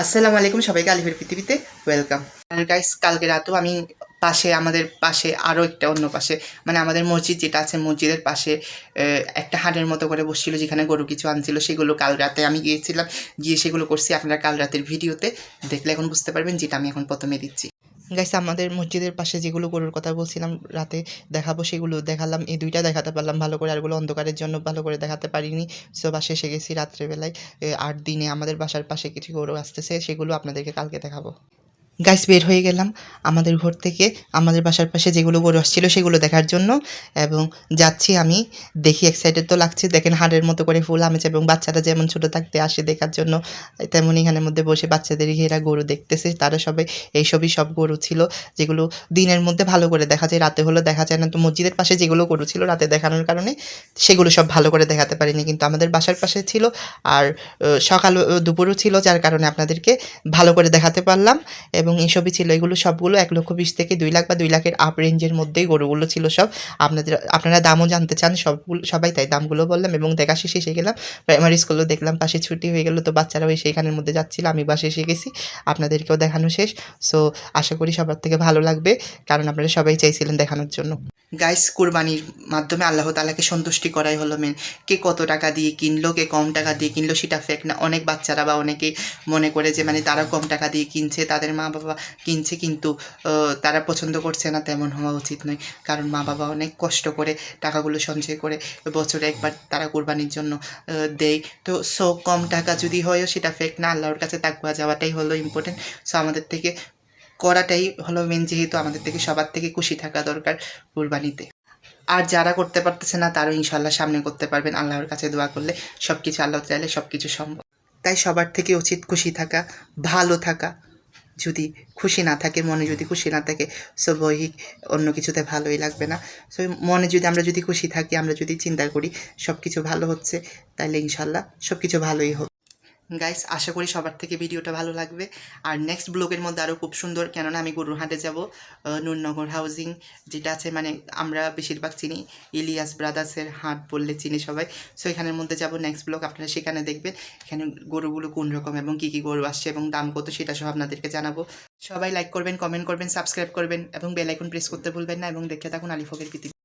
আসসালামু আলাইকুম সবাইকে আলিফের পৃথিবীতে ওয়েলকাম। গাইস কালকে রাতেও আমি পাশে, আমাদের পাশে আরও একটা অন্য পাশে মানে আমাদের মসজিদ যেটা আছে, মসজিদের পাশে একটা হাটের মতো করে বসছিল, যেখানে গরু কিছু আনছিল, সেগুলো কাল রাতে আমি গিয়েছিলাম। গিয়ে সেগুলো করছি আপনারা কাল রাতের ভিডিওতে দেখলে এখন বুঝতে পারবেন, যেটা আমি এখন প্রথমে দিচ্ছি। গাইস আমাদের মসজিদের পাশে যেগুলো গরুর কথা বলছিলাম, রাতে দেখাবো সেগুলো দেখালাম। এই দুইটা দেখাতে পারলাম ভালো করে আরগুলো অন্ধকারের জন্য ভালো করে দেখাতে পারিনি। সো বাসে এসে গেছি রাত্রেবেলায়। আট দিনে আমাদের বাসার পাশে কিছু গরু আসতেছে, সেগুলো আপনাদেরকে কালকে দেখাবো। গাইস বের হয়ে গেলাম আমাদের ঘর থেকে। আমাদের বাসার পাশে যেগুলো গরু আসছিল সেগুলো দেখার জন্য। এবং যাচ্ছি আমি। দেখি এক্সাইটেড তো লাগছে। দেখেন হাড়ের মতো করে ফুল আমেছে এবং বাচ্চারা যেমন ছোটো থাকতে আসে দেখার জন্য, তেমন এখানের মধ্যে বসে বাচ্চাদের ঘেরা গরু দেখতেছে। তারা সবাই এইসবই সব গরু ছিল যেগুলো দিনের মধ্যে ভালো করে দেখা যায়। রাতে হলে দেখা যায় না। তো মসজিদের পাশে যেগুলো গরু ছিল রাতে দেখানোর কারণে সেগুলো সব ভালো করে দেখাতে পারিনি। কিন্তু আমাদের বাসার পাশে ছিল আর সকাল, দুপুরও ছিল, যার কারণে আপনাদেরকে ভালো করে দেখাতে পারলাম। এবং এসবই ছিল, এগুলো সবগুলো এক লক্ষ বিশ থেকে দুই লাখ বা দুই লাখের আপ রেঞ্জের মধ্যেই গরুগুলো ছিল সব। আপনাদের, আপনারা দামও জানতে চান সবগুলো সবাই তাই দামগুলো বললাম এবং দেখা শেষে এসে গেলাম প্রাইমারি স্কুলও দেখলাম, পাশে ছুটি হয়ে গেলো, তো বাচ্চারাও এসে এখানের মধ্যে যাচ্ছিল, আমি বাসে এসে গেছি, আপনাদেরকেও দেখানো শেষ। সো আশা করি সবার থেকে ভালো লাগবে, কারণ আপনারা সবাই চাইছিলেন দেখানোর জন্য। গাইস কুরবানির মাধ্যমে আল্লাহ তালাকে সন্তুষ্টি করাই হলো মেন কে কত টাকা দিয়ে কিনলো, কে কম টাকা দিয়ে কিনলো সেটা ফেক না। অনেক বাচ্চারা বা অনেকেই মনে করে যে মানে তারা কম টাকা দিয়ে কিনছে, তাদের মা বাবা কিনছে কিন্তু তারা পছন্দ করছে না, তেমন হওয়া উচিত নয়। কারণ মা বাবা অনেক কষ্ট করে টাকাগুলো সঞ্চয় করে বছরে একবার তারা কোরবানির জন্য দেয়। তো সো কম টাকা যদি হয়ও সেটা ফেক না, আল্লাহর কাছে তাকুয়া যাওয়াটাই হলো ইম্পর্টেন্ট সো আমাদের থেকে করাটাই হলো মেন যেহেতু আমাদের থেকে সবার থেকে খুশি থাকা দরকার কুরবানিতে। আর যারা করতে পারতেছে না, তারাও ইনশাল্লাহ সামনে করতে পারবেন। আল্লাহর কাছে দোয়া করলে সব কিছু আল্লাহ চাইলে সব কিছু সম্ভব। তাই সবার থেকে উচিত খুশি থাকা, ভালো থাকা। যদি খুশি না থাকে, মনে যদি খুশি না থাকে স্বাভাবিক অন্য কিছুতে ভালোই লাগবে না। সো মনে যদি আমরা যদি খুশি থাকি, আমরা যদি চিন্তা করি সব কিছু ভালো হচ্ছে তাহলে ইনশাল্লাহ সব কিছু ভালোই হবে গাইস আশা করি সবার থেকে ভিডিওটা ভালো লাগবে। আর নেক্সট ব্লগের মধ্যে আরও খুব সুন্দর, কেননা আমি গরুরহাটে যাব নূরনগর হাউজিং যেটা আছে মানে আমরা বেশিরভাগ চিনি, ইলিয়াস ব্রাদার্সের হাট বললে চিনি সবাই। সো এখানের মধ্যে যাব নেক্সট ব্লগ আপনারা সেখানে দেখবেন, এখানে গরুগুলো কোন রকম এবং কী কী গরু আসছে এবং দাম কত সেটা সব আপনাদেরকে জানাব। সবাই লাইক করবেন কমেন্ট করবেন সাবস্ক্রাইব করবেন এবং বেল আইকন প্রেস করতে ভুলবেন না এবং দেখে থাকুন আলিফকের পৃথিবী